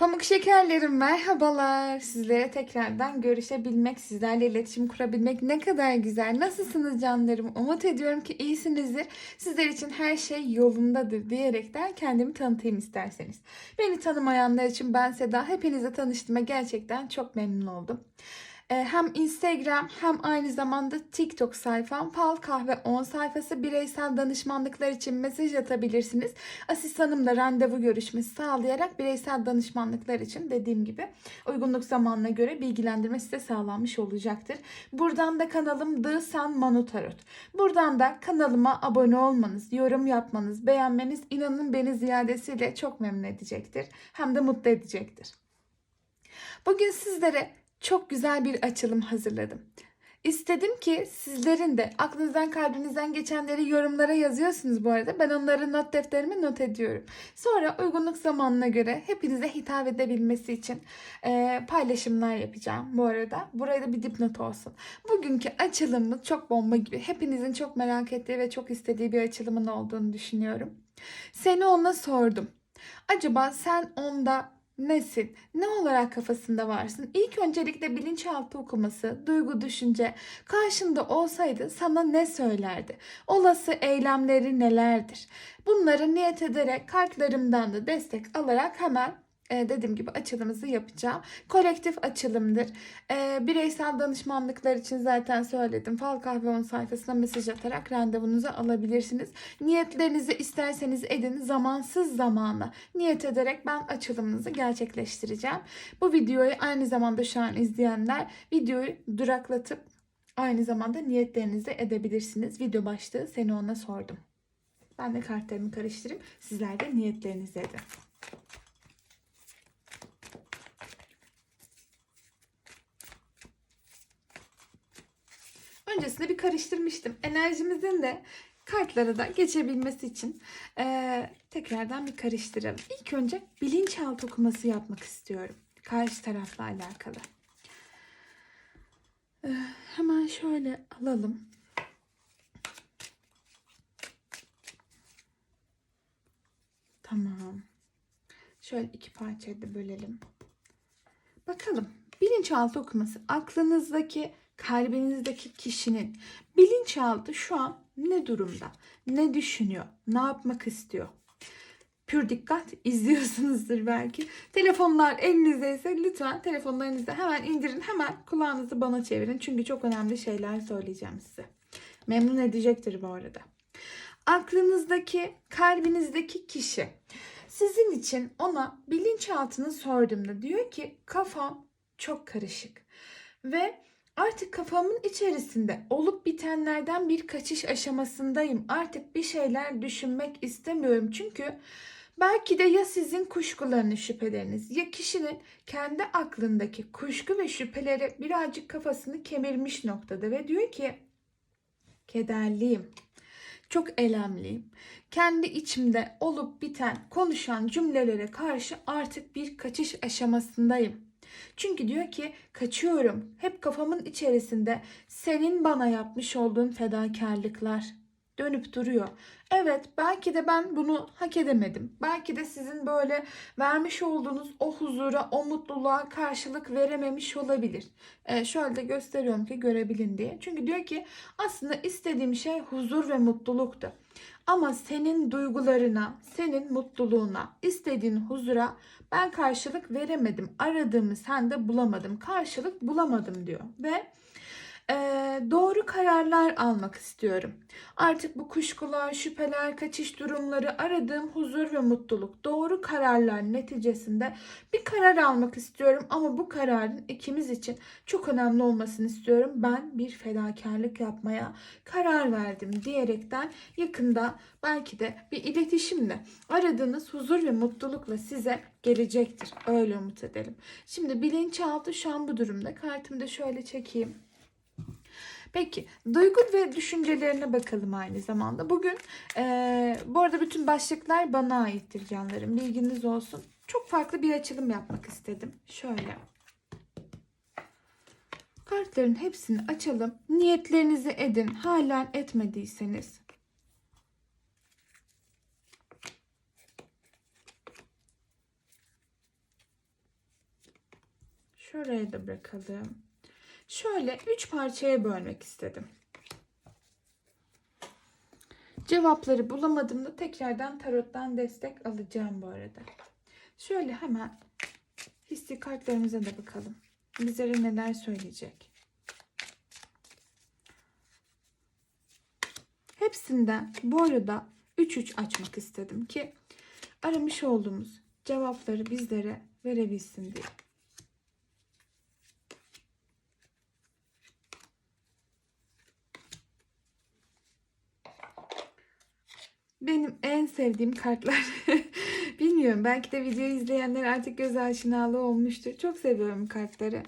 Pamuk şekerlerim merhabalar. Sizlere tekrardan görüşebilmek, sizlerle iletişim kurabilmek ne kadar güzel. Nasılsınız canlarım? Umut ediyorum ki iyisinizdir. Sizler için her şey yolundadır diyerekten kendimi tanıtayım isterseniz. Beni tanımayanlar için ben Seda. Hepinize tanıştığıma gerçekten çok memnun oldum. Ee, Hem Instagram hem aynı zamanda TikTok sayfam Fal Kahve 10 sayfası bireysel danışmanlıklar için mesaj atabilirsiniz. Asistanımla randevu görüşmesi sağlayarak bireysel danışmanlıklar için dediğim gibi uygunluk zamanına göre bilgilendirme size sağlanmış olacaktır. Buradan da kanalım The Sun Manu Tarot. Buradan da kanalıma abone olmanız, yorum yapmanız, beğenmeniz inanın beni ziyadesiyle çok memnun edecektir. Hem de mutlu edecektir. Bugün sizlere çok güzel bir açılım hazırladım. İstedim ki sizlerin de aklınızdan kalbinizden geçenleri yorumlara yazıyorsunuz bu arada. Ben onları not defterime not ediyorum. Sonra uygunluk zamanına göre hepinize hitap edebilmesi için e, paylaşımlar yapacağım bu arada. Buraya da bir dipnot olsun. Bugünkü açılımı çok bomba gibi. Hepinizin çok merak ettiği ve çok istediği bir açılımın olduğunu düşünüyorum. Seni ona sordum. Acaba sen onda nesin? Ne olarak kafasında varsın? İlk öncelikle bilinçaltı okuması, duygu, düşünce karşında olsaydı sana ne söylerdi? Olası eylemleri nelerdir? Bunları niyet ederek kartlarımdan da destek alarak hemen e, dediğim gibi açılımımızı yapacağım. Kolektif açılımdır. E, bireysel danışmanlıklar için zaten söyledim. Fal Kahve 10 sayfasına mesaj atarak randevunuzu alabilirsiniz. Niyetlerinizi isterseniz edin. Zamansız zamana niyet ederek ben açılımınızı gerçekleştireceğim. Bu videoyu aynı zamanda şu an izleyenler videoyu duraklatıp aynı zamanda niyetlerinizi edebilirsiniz. Video başlığı seni ona sordum. Ben de kartlarımı karıştırayım. Sizler de niyetlerinizi edin. Öncesinde bir karıştırmıştım. Enerjimizin de kartlara da geçebilmesi için eee, tekrardan bir karıştıralım. İlk önce bilinçaltı okuması yapmak istiyorum. Karşı tarafla alakalı. Eee, hemen şöyle alalım. Tamam. Şöyle iki parçaya da bölelim. Bakalım. Bilinçaltı okuması. Aklınızdaki, kalbinizdeki kişinin bilinçaltı şu an ne durumda? Ne düşünüyor? Ne yapmak istiyor? Pür dikkat izliyorsunuzdur belki. Telefonlar elinizdeyse lütfen telefonlarınızı hemen indirin. Hemen kulağınızı bana çevirin. Çünkü çok önemli şeyler söyleyeceğim size. Memnun edecektir bu arada. Aklınızdaki, kalbinizdeki kişi sizin için ona bilinçaltını sorduğumda diyor ki kafam çok karışık ve artık kafamın içerisinde olup bitenlerden bir kaçış aşamasındayım. Artık bir şeyler düşünmek istemiyorum çünkü belki de ya sizin kuşkularınız, şüpheleriniz ya kişinin kendi aklındaki kuşku ve şüpheleri birazcık kafasını kemirmiş noktada ve diyor ki kederliyim. Çok elemliyim. Kendi içimde olup biten, konuşan cümlelere karşı artık bir kaçış aşamasındayım. Çünkü diyor ki kaçıyorum. Hep kafamın içerisinde senin bana yapmış olduğun fedakarlıklar dönüp duruyor. Evet belki de ben bunu hak edemedim. Belki de sizin böyle vermiş olduğunuz o huzura, o mutluluğa karşılık verememiş olabilir. Ee, şöyle de gösteriyorum ki görebilin diye. Çünkü diyor ki aslında istediğim şey huzur ve mutluluktu. Ama senin duygularına, senin mutluluğuna, istediğin huzura ben karşılık veremedim. Aradığımı sende bulamadım. Karşılık bulamadım diyor. Ve doğru kararlar almak istiyorum. Artık bu kuşkular, şüpheler, kaçış durumları, aradığım huzur ve mutluluk, doğru kararlar neticesinde bir karar almak istiyorum ama bu kararın ikimiz için çok önemli olmasını istiyorum. Ben bir fedakarlık yapmaya karar verdim diyerekten yakında belki de bir iletişimle aradığınız huzur ve mutlulukla size gelecektir. Öyle umut edelim. Şimdi bilinçaltı şu an bu durumda. Kartımı da şöyle çekeyim. Peki duygu ve düşüncelerine bakalım aynı zamanda. Bugün eee, bu arada bütün başlıklar bana aittir canlarım. Bilginiz olsun. Çok farklı bir açılım yapmak istedim. Şöyle. Kartların hepsini açalım. Niyetlerinizi edin. Halen etmediyseniz. Şuraya da bırakalım. Şöyle üç parçaya bölmek istedim. Cevapları bulamadığımda tekrardan tarottan destek alacağım bu arada. Şöyle hemen hissi kartlarımıza da bakalım. Bizlere neler söyleyecek. Hepsinden bu arada 3-3 açmak istedim ki aramış olduğumuz cevapları bizlere verebilsin diye. Benim en sevdiğim kartlar. Bilmiyorum belki de videoyu izleyenler artık göz aşinalığı olmuştur. Çok seviyorum kartları.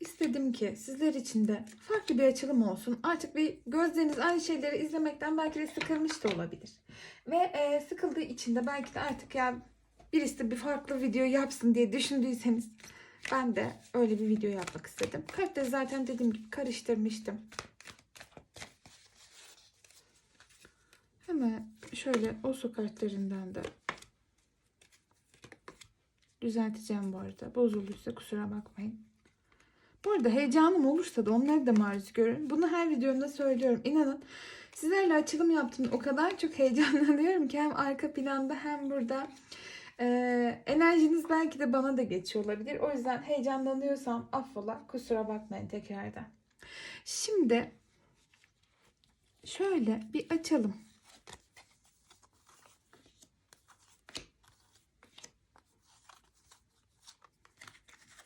İstedim ki sizler için de farklı bir açılım olsun. Artık bir gözleriniz aynı şeyleri izlemekten belki de sıkılmış da olabilir. Ve e, sıkıldığı için de belki de artık ya birisi bir farklı video yapsın diye düşündüyseniz ben de öyle bir video yapmak istedim. Kartları zaten dediğim gibi karıştırmıştım. Hemen şöyle o kartlarından da düzelteceğim bu arada. Bozulduysa kusura bakmayın. Bu arada heyecanım olursa da onları da maruz görün. Bunu her videomda söylüyorum. İnanın sizlerle açılım yaptığımda o kadar çok heyecanlanıyorum ki hem arka planda hem burada. Ee, enerjiniz belki de bana da geçiyor olabilir. O yüzden heyecanlanıyorsam affola kusura bakmayın tekrardan. Şimdi şöyle bir açalım.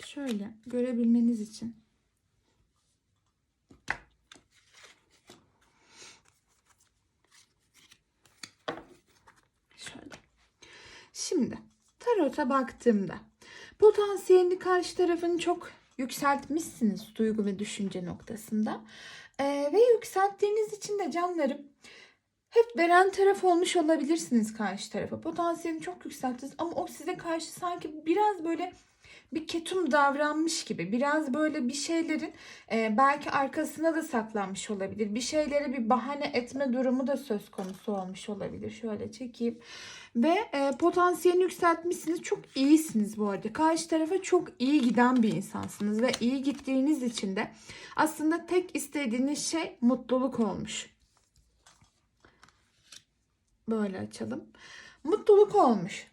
Şöyle görebilmeniz için. Şöyle. Şimdi tarota baktığımda potansiyelini karşı tarafın çok yükseltmişsiniz duygu ve düşünce noktasında. Ee, ve yükselttiğiniz için de canlarım hep veren taraf olmuş olabilirsiniz karşı tarafa. Potansiyelini çok yükselttiniz ama o size karşı sanki biraz böyle bir ketum davranmış gibi biraz böyle bir şeylerin e, belki arkasına da saklanmış olabilir. Bir şeylere bir bahane etme durumu da söz konusu olmuş olabilir. Şöyle çekeyim. Ve e, potansiyelini yükseltmişsiniz. Çok iyisiniz bu arada. Karşı tarafa çok iyi giden bir insansınız. Ve iyi gittiğiniz için de aslında tek istediğiniz şey mutluluk olmuş. Böyle açalım. Mutluluk olmuş.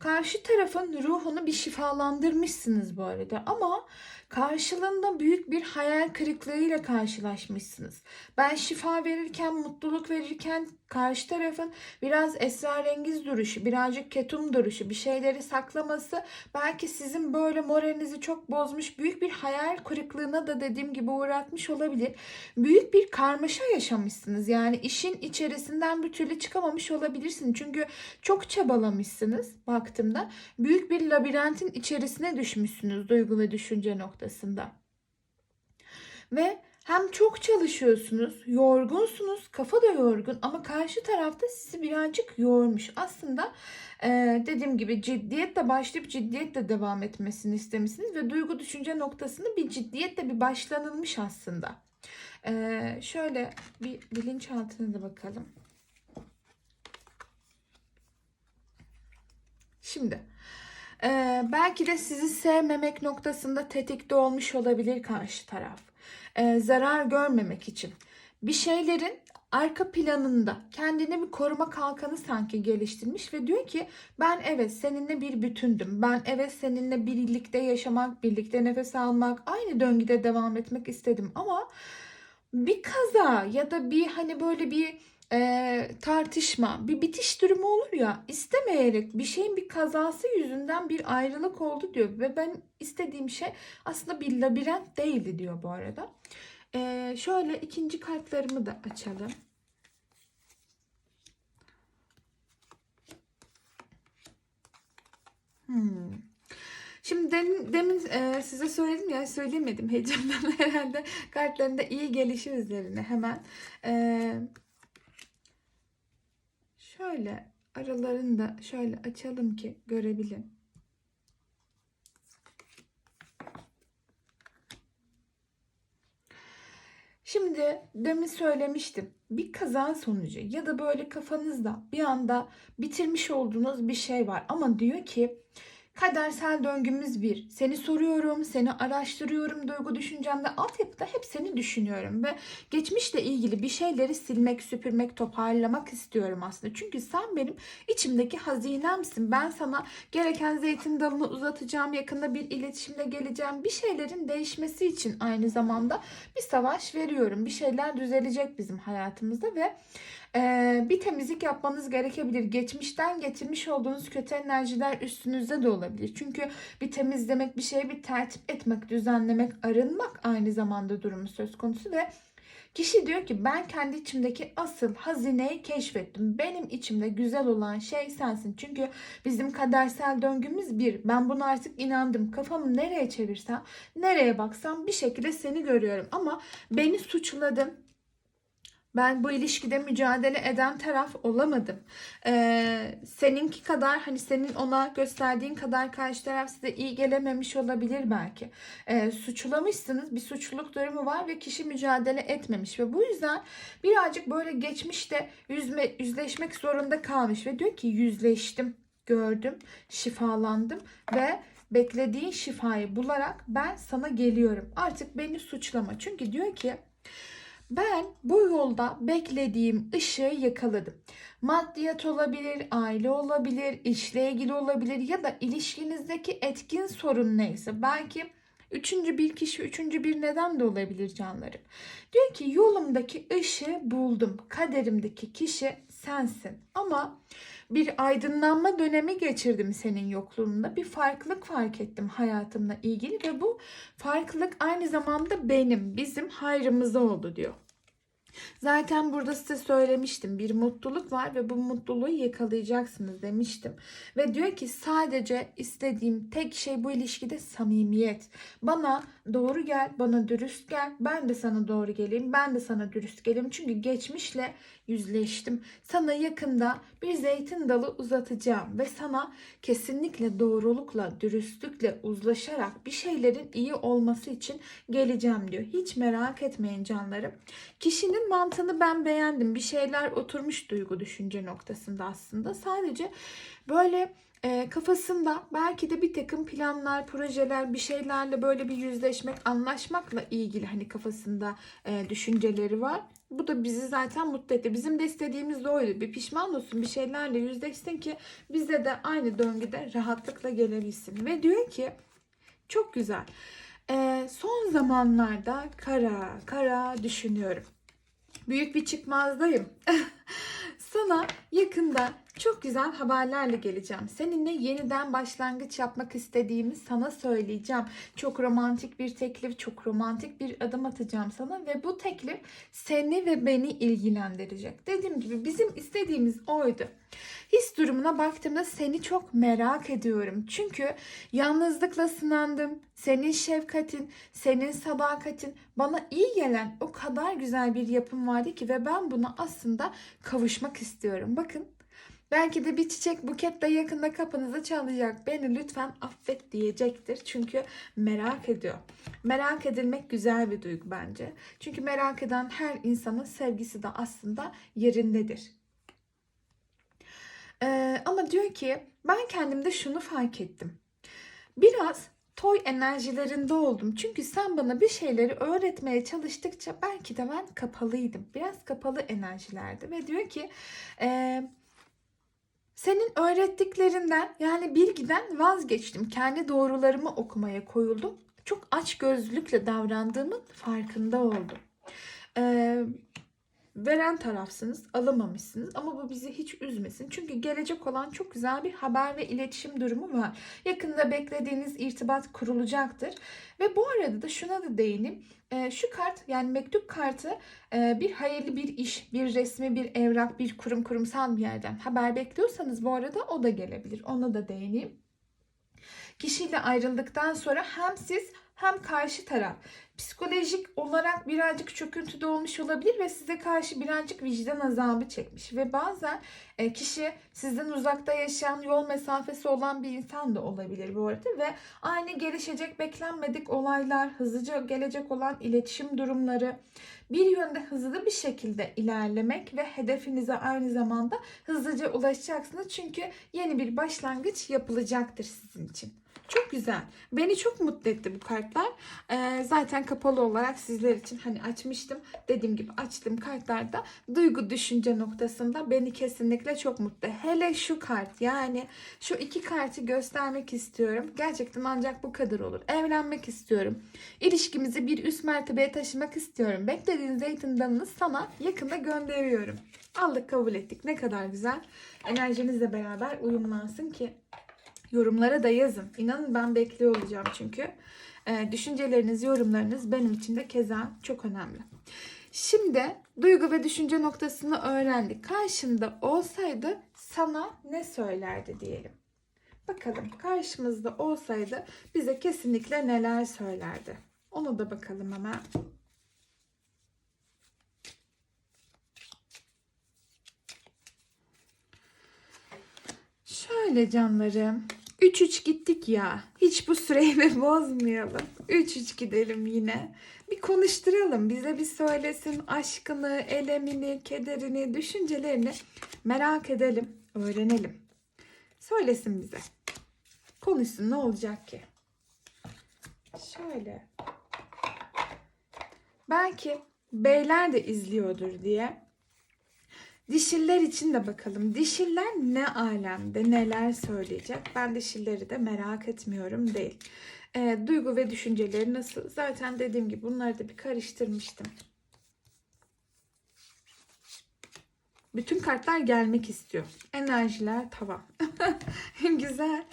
Karşı tarafın ruhunu bir şifalandırmışsınız bu arada ama karşılığında büyük bir hayal kırıklığıyla karşılaşmışsınız. Ben şifa verirken, mutluluk verirken karşı tarafın biraz esrarengiz duruşu, birazcık ketum duruşu, bir şeyleri saklaması belki sizin böyle moralinizi çok bozmuş, büyük bir hayal kırıklığına da dediğim gibi uğratmış olabilir. Büyük bir karmaşa yaşamışsınız. Yani işin içerisinden bir türlü çıkamamış olabilirsiniz. Çünkü çok çabalamışsınız baktığımda. Büyük bir labirentin içerisine düşmüşsünüz duygu ve düşünce noktasında. Ve hem çok çalışıyorsunuz, yorgunsunuz, kafa da yorgun ama karşı tarafta sizi birazcık yormuş. Aslında e, dediğim gibi ciddiyetle başlayıp ciddiyetle devam etmesini istemişsiniz ve duygu düşünce noktasında bir ciddiyetle bir başlanılmış aslında. E, şöyle bir bilinçaltına da bakalım. Şimdi e, belki de sizi sevmemek noktasında tetikte olmuş olabilir karşı taraf e, zarar görmemek için bir şeylerin arka planında kendine bir koruma kalkanı sanki geliştirmiş ve diyor ki ben evet seninle bir bütündüm. Ben evet seninle birlikte yaşamak, birlikte nefes almak, aynı döngüde devam etmek istedim ama bir kaza ya da bir hani böyle bir e, tartışma, bir bitiş durumu olur ya istemeyerek bir şeyin bir kazası yüzünden bir ayrılık oldu diyor ve ben istediğim şey aslında bir labirent değildi diyor bu arada. E, şöyle ikinci kartlarımı da açalım. Hmm. Şimdi demin, demin e, size söyledim ya söylemedim heyecandan herhalde kartlarında iyi gelişi üzerine hemen e, şöyle aralarını da şöyle açalım ki görebilin. Şimdi demin söylemiştim. Bir kaza sonucu ya da böyle kafanızda bir anda bitirmiş olduğunuz bir şey var. Ama diyor ki kadersel döngümüz bir. Seni soruyorum, seni araştırıyorum duygu düşüncemde. Altyapıda hep seni düşünüyorum ve geçmişle ilgili bir şeyleri silmek, süpürmek, toparlamak istiyorum aslında. Çünkü sen benim içimdeki hazinemsin. Ben sana gereken zeytin dalını uzatacağım. Yakında bir iletişimle geleceğim. Bir şeylerin değişmesi için aynı zamanda bir savaş veriyorum. Bir şeyler düzelecek bizim hayatımızda ve bir temizlik yapmanız gerekebilir. Geçmişten getirmiş olduğunuz kötü enerjiler üstünüzde de olabilir. Çünkü bir temizlemek, bir şeye bir tertip etmek, düzenlemek, arınmak aynı zamanda durumu söz konusu ve Kişi diyor ki ben kendi içimdeki asıl hazineyi keşfettim. Benim içimde güzel olan şey sensin. Çünkü bizim kadersel döngümüz bir. Ben buna artık inandım. Kafamı nereye çevirsem, nereye baksam bir şekilde seni görüyorum. Ama beni suçladın. Ben bu ilişkide mücadele eden taraf olamadım. Ee, seninki kadar hani senin ona gösterdiğin kadar karşı taraf size iyi gelememiş olabilir belki. Ee, suçlamışsınız bir suçluluk durumu var ve kişi mücadele etmemiş ve bu yüzden birazcık böyle geçmişte yüzme, yüzleşmek zorunda kalmış ve diyor ki yüzleştim, gördüm, şifalandım ve beklediğin şifayı bularak ben sana geliyorum. Artık beni suçlama. Çünkü diyor ki ben bu yolda beklediğim ışığı yakaladım. Maddiyat olabilir, aile olabilir, işle ilgili olabilir ya da ilişkinizdeki etkin sorun neyse. Belki üçüncü bir kişi, üçüncü bir neden de olabilir canlarım. Diyor ki yolumdaki ışığı buldum. Kaderimdeki kişi sensin. Ama bir aydınlanma dönemi geçirdim senin yokluğunda. Bir farklılık fark ettim hayatımla ilgili ve bu farklılık aynı zamanda benim, bizim hayrımıza oldu diyor. Zaten burada size söylemiştim. Bir mutluluk var ve bu mutluluğu yakalayacaksınız demiştim. Ve diyor ki sadece istediğim tek şey bu ilişkide samimiyet. Bana doğru gel, bana dürüst gel. Ben de sana doğru geleyim, ben de sana dürüst geleyim. Çünkü geçmişle yüzleştim. Sana yakında bir zeytin dalı uzatacağım ve sana kesinlikle doğrulukla, dürüstlükle uzlaşarak bir şeylerin iyi olması için geleceğim diyor. Hiç merak etmeyin canlarım. Kişinin mantığını ben beğendim. Bir şeyler oturmuş duygu düşünce noktasında aslında. Sadece böyle e, kafasında belki de bir takım planlar, projeler, bir şeylerle böyle bir yüzleşmek, anlaşmakla ilgili hani kafasında e, düşünceleri var. Bu da bizi zaten mutlu etti. Bizim de istediğimiz de oydu. Bir pişman olsun, bir şeylerle yüzleşsin ki bize de aynı döngüde rahatlıkla gelebilsin. Ve diyor ki çok güzel. E, son zamanlarda kara kara düşünüyorum. Büyük bir çıkmazdayım. Sana yakında çok güzel haberlerle geleceğim. Seninle yeniden başlangıç yapmak istediğimi sana söyleyeceğim. Çok romantik bir teklif, çok romantik bir adım atacağım sana ve bu teklif seni ve beni ilgilendirecek. Dediğim gibi bizim istediğimiz oydu. His durumuna baktığımda seni çok merak ediyorum. Çünkü yalnızlıkla sınandım. Senin şefkatin, senin sadakatin bana iyi gelen o kadar güzel bir yapım vardı ki ve ben buna aslında kavuşmak istiyorum. Bakın Belki de bir çiçek buket de yakında kapınızı çalacak. Beni lütfen affet diyecektir. Çünkü merak ediyor. Merak edilmek güzel bir duygu bence. Çünkü merak eden her insanın sevgisi de aslında yerindedir. Ee, ama diyor ki ben kendimde şunu fark ettim. Biraz toy enerjilerinde oldum. Çünkü sen bana bir şeyleri öğretmeye çalıştıkça belki de ben kapalıydım. Biraz kapalı enerjilerde ve diyor ki e, senin öğrettiklerinden yani bilgiden vazgeçtim. Kendi doğrularımı okumaya koyuldum. Çok aç gözlükle davrandığımın farkında oldum. Ee, veren tarafsınız, alamamışsınız ama bu bizi hiç üzmesin. Çünkü gelecek olan çok güzel bir haber ve iletişim durumu var. Yakında beklediğiniz irtibat kurulacaktır. Ve bu arada da şuna da değineyim. E, şu kart yani mektup kartı e, bir hayırlı bir iş, bir resmi, bir evrak, bir kurum kurumsal bir yerden haber bekliyorsanız bu arada o da gelebilir. Ona da değineyim. Kişiyle ayrıldıktan sonra hem siz hem karşı taraf psikolojik olarak birazcık çöküntüde olmuş olabilir ve size karşı birazcık vicdan azabı çekmiş ve bazen e, kişi sizden uzakta yaşayan yol mesafesi olan bir insan da olabilir bu arada ve aynı gelişecek beklenmedik olaylar, hızlıca gelecek olan iletişim durumları bir yönde hızlı bir şekilde ilerlemek ve hedefinize aynı zamanda hızlıca ulaşacaksınız. Çünkü yeni bir başlangıç yapılacaktır sizin için. Çok güzel. Beni çok mutlu etti bu kartlar. Ee, zaten kapalı olarak sizler için hani açmıştım. Dediğim gibi açtığım kartlarda duygu düşünce noktasında beni kesinlikle çok mutlu. Hele şu kart yani şu iki kartı göstermek istiyorum. Gerçekten ancak bu kadar olur. Evlenmek istiyorum. İlişkimizi bir üst mertebeye taşımak istiyorum. Beklediğin zeytin dalını sana yakında gönderiyorum. Aldık kabul ettik. Ne kadar güzel. Enerjinizle beraber uyumlansın ki Yorumlara da yazın. İnanın ben bekliyor olacağım çünkü. Ee, düşünceleriniz, yorumlarınız benim için de keza çok önemli. Şimdi duygu ve düşünce noktasını öğrendik. Karşında olsaydı sana ne söylerdi diyelim. Bakalım karşımızda olsaydı bize kesinlikle neler söylerdi. Onu da bakalım hemen. Şöyle canlarım. 3-3 gittik ya. Hiç bu süreyi de bozmayalım. 3-3 gidelim yine. Bir konuşturalım. Bize bir söylesin aşkını, elemini, kederini, düşüncelerini merak edelim, öğrenelim. Söylesin bize. Konuşsun ne olacak ki? Şöyle. Belki beyler de izliyordur diye Dişiller için de bakalım. Dişiller ne alemde neler söyleyecek? Ben dişilleri de merak etmiyorum değil. E, duygu ve düşünceleri nasıl? Zaten dediğim gibi bunları da bir karıştırmıştım. Bütün kartlar gelmek istiyor. Enerjiler tavan. Güzel.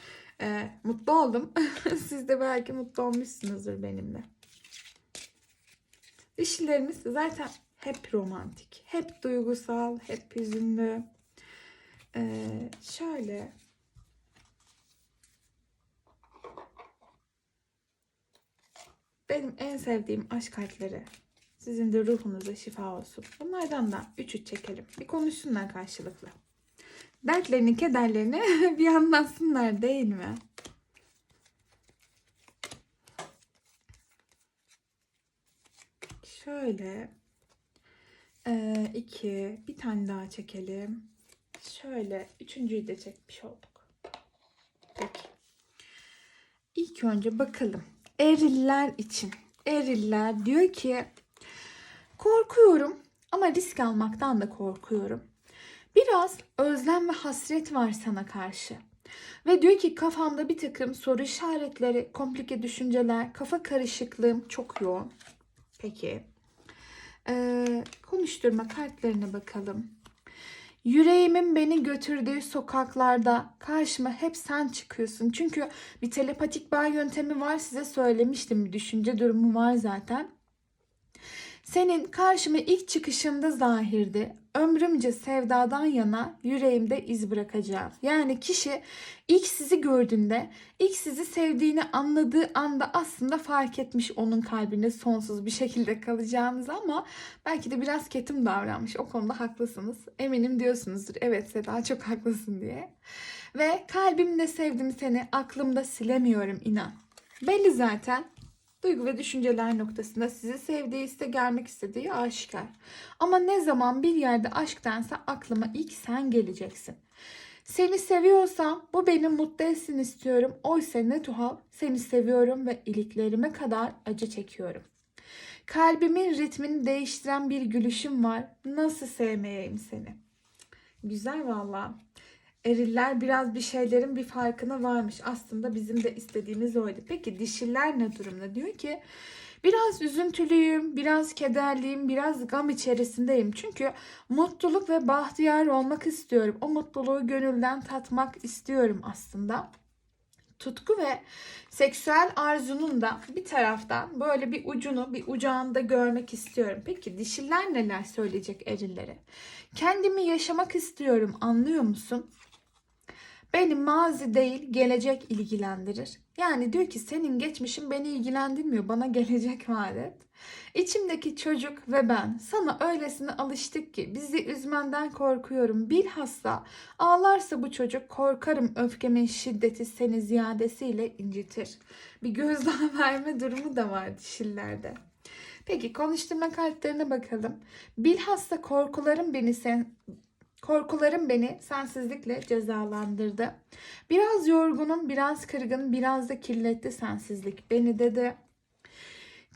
E, mutlu oldum. Siz de belki mutlu olmuşsunuzdur benimle. Dişilerimiz zaten hep romantik, hep duygusal, hep hüzünlü. Ee, şöyle benim en sevdiğim aşk kartları. Sizin de ruhunuza şifa olsun. Bunlardan da 3-3 çekelim. Bir konuşsunlar karşılıklı. Dertlerini, kederlerini bir anlatsınlar değil mi? Şöyle ee. Bir tane daha çekelim. Şöyle. Üçüncüyü de çekmiş olduk. Peki. İlk önce bakalım. Eriller için. Eriller diyor ki korkuyorum ama risk almaktan da korkuyorum. Biraz özlem ve hasret var sana karşı. Ve diyor ki kafamda bir takım soru işaretleri, komplike düşünceler, kafa karışıklığım çok yoğun. Peki. Ee, konuşturma kartlarına bakalım. Yüreğimin beni götürdüğü sokaklarda karşıma hep sen çıkıyorsun. Çünkü bir telepatik bağ yöntemi var size söylemiştim. Bir düşünce durumu var zaten. Senin karşıma ilk çıkışında zahirdi. Ömrümce sevdadan yana yüreğimde iz bırakacağım. Yani kişi ilk sizi gördüğünde, ilk sizi sevdiğini anladığı anda aslında fark etmiş onun kalbinde sonsuz bir şekilde kalacağınızı ama belki de biraz ketum davranmış. O konuda haklısınız. Eminim diyorsunuzdur. Evet Seda çok haklısın diye. Ve kalbimle sevdim seni, aklımda silemiyorum inan. Belli zaten duygu ve düşünceler noktasında sizi sevdiği, iste gelmek istediği aşikar. Ama ne zaman bir yerde aşk aklıma ilk sen geleceksin. Seni seviyorsam bu beni mutlu etsin istiyorum. Oysa ne tuhaf seni seviyorum ve iliklerime kadar acı çekiyorum. Kalbimin ritmini değiştiren bir gülüşüm var. Nasıl sevmeyeyim seni? Güzel valla. Eriller biraz bir şeylerin bir farkına varmış. Aslında bizim de istediğimiz oydu. Peki dişiler ne durumda? Diyor ki biraz üzüntülüyüm, biraz kederliyim, biraz gam içerisindeyim. Çünkü mutluluk ve bahtiyar olmak istiyorum. O mutluluğu gönülden tatmak istiyorum aslında tutku ve seksüel arzunun da bir taraftan böyle bir ucunu, bir ucağında görmek istiyorum. Peki dişiler neler söyleyecek erillere? Kendimi yaşamak istiyorum anlıyor musun? Beni mazi değil gelecek ilgilendirir. Yani diyor ki senin geçmişin beni ilgilendirmiyor. Bana gelecek vaat et. İçimdeki çocuk ve ben sana öylesine alıştık ki bizi üzmenden korkuyorum. Bilhassa ağlarsa bu çocuk korkarım öfkemin şiddeti seni ziyadesiyle incitir. Bir gözdağı verme durumu da var dişillerde. Peki konuşturma kartlarına bakalım. Bilhassa korkularım beni sen Korkularım beni sensizlikle cezalandırdı. Biraz yorgunum, biraz kırgın, biraz da kirletti sensizlik beni dedi.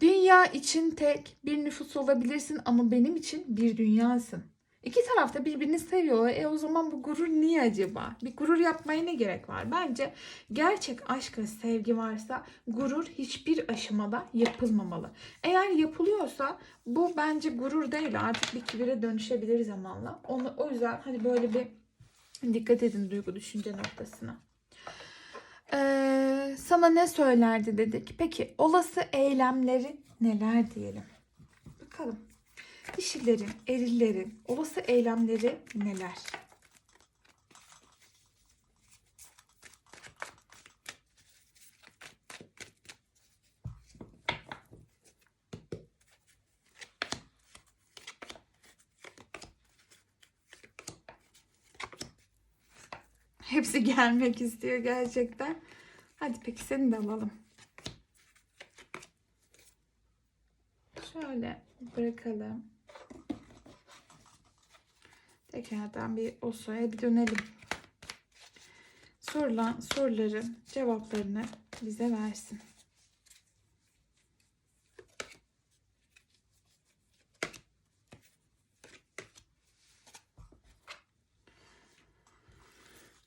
Dünya için tek bir nüfus olabilirsin ama benim için bir dünyasın. İki taraf da birbirini seviyor. E o zaman bu gurur niye acaba? Bir gurur yapmaya ne gerek var? Bence gerçek aşk ve sevgi varsa gurur hiçbir aşamada yapılmamalı. Eğer yapılıyorsa bu bence gurur değil artık bir kibire dönüşebilir zamanla. Onu, o yüzden hani böyle bir dikkat edin duygu düşünce noktasına. Ee, sana ne söylerdi dedik. Peki olası eylemleri neler diyelim. Bakalım. Dişilerin, erillerin olası eylemleri neler? Hepsi gelmek istiyor gerçekten. Hadi peki seni de alalım. Şöyle bırakalım. Tekrardan bir o soruya bir dönelim. Sorulan soruların cevaplarını bize versin.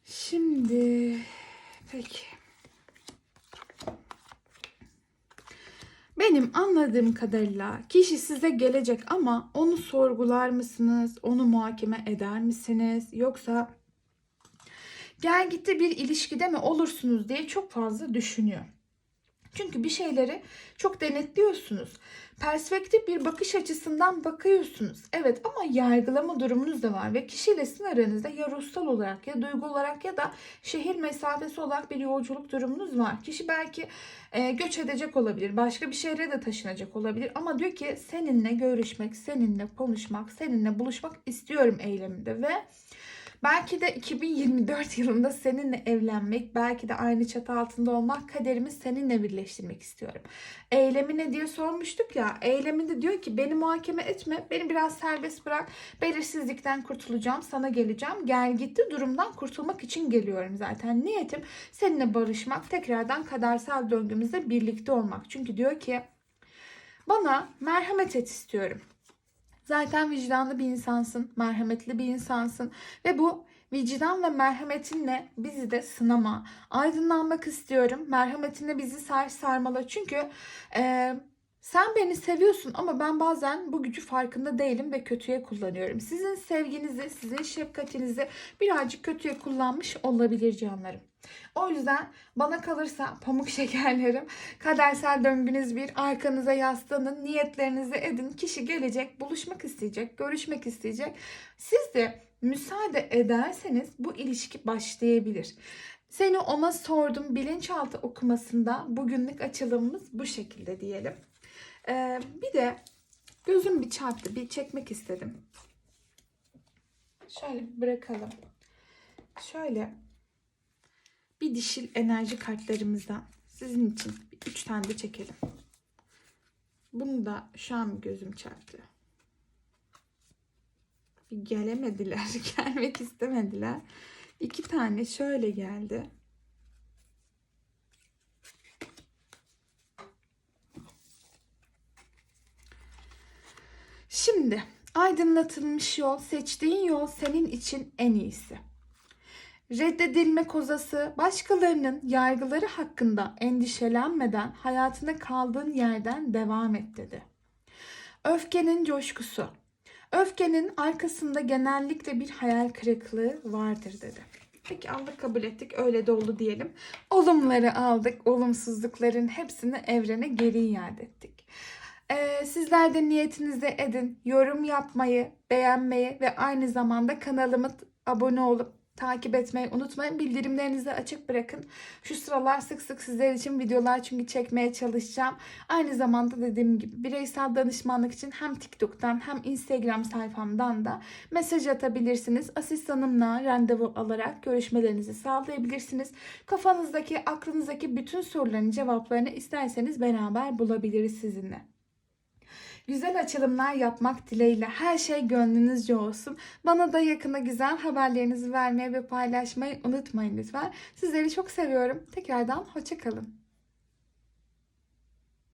Şimdi peki. Benim anladığım kadarıyla kişi size gelecek ama onu sorgular mısınız? Onu muhakeme eder misiniz? Yoksa gel gitti bir ilişkide mi olursunuz diye çok fazla düşünüyor. Çünkü bir şeyleri çok denetliyorsunuz. Perspektif bir bakış açısından bakıyorsunuz. Evet ama yargılama durumunuz da var ve kişiyle sizin aranızda ya ruhsal olarak ya duygu olarak ya da şehir mesafesi olarak bir yolculuk durumunuz var. Kişi belki e, göç edecek olabilir. Başka bir şehre de taşınacak olabilir. Ama diyor ki seninle görüşmek, seninle konuşmak, seninle buluşmak istiyorum eyleminde ve Belki de 2024 yılında seninle evlenmek, belki de aynı çatı altında olmak kaderimi seninle birleştirmek istiyorum. Eylemi ne diye sormuştuk ya. Eyleminde diyor ki beni muhakeme etme, beni biraz serbest bırak. Belirsizlikten kurtulacağım, sana geleceğim. Gel gitti durumdan kurtulmak için geliyorum zaten. Niyetim seninle barışmak, tekrardan kadersel döngümüzde birlikte olmak. Çünkü diyor ki bana merhamet et istiyorum. Zaten vicdanlı bir insansın, merhametli bir insansın ve bu vicdan ve merhametinle bizi de sınama. Aydınlanmak istiyorum. Merhametinle bizi sar sarmala. Çünkü e, sen beni seviyorsun ama ben bazen bu gücü farkında değilim ve kötüye kullanıyorum. Sizin sevginizi, sizin şefkatinizi birazcık kötüye kullanmış olabilir canlarım. O yüzden bana kalırsa pamuk şekerlerim kadersel döngünüz bir arkanıza yaslanın niyetlerinizi edin kişi gelecek buluşmak isteyecek görüşmek isteyecek siz de müsaade ederseniz bu ilişki başlayabilir. Seni ona sordum bilinçaltı okumasında bugünlük açılımımız bu şekilde diyelim. Ee, bir de gözüm bir çarptı bir çekmek istedim. Şöyle bırakalım. Şöyle bir dişil enerji kartlarımızdan sizin için 3 tane de çekelim. Bunu da şu an gözüm çarptı. Gelemediler, gelmek istemediler. İki tane şöyle geldi. Şimdi aydınlatılmış yol, seçtiğin yol senin için en iyisi reddedilme kozası, başkalarının yargıları hakkında endişelenmeden hayatına kaldığın yerden devam et dedi. Öfkenin coşkusu. Öfkenin arkasında genellikle bir hayal kırıklığı vardır dedi. Peki aldık kabul ettik öyle de oldu diyelim. Olumları aldık, olumsuzlukların hepsini evrene geri iade ettik. Ee, sizler de niyetinizi edin, yorum yapmayı, beğenmeyi ve aynı zamanda kanalıma abone olup takip etmeyi unutmayın. Bildirimlerinizi açık bırakın. Şu sıralar sık sık sizler için videolar çünkü çekmeye çalışacağım. Aynı zamanda dediğim gibi bireysel danışmanlık için hem TikTok'tan hem Instagram sayfamdan da mesaj atabilirsiniz. Asistanımla randevu alarak görüşmelerinizi sağlayabilirsiniz. Kafanızdaki, aklınızdaki bütün soruların cevaplarını isterseniz beraber bulabiliriz sizinle. Güzel açılımlar yapmak dileğiyle her şey gönlünüzce olsun. Bana da yakında güzel haberlerinizi vermeyi ve paylaşmayı unutmayın lütfen. Sizleri çok seviyorum. Tekrardan hoşçakalın.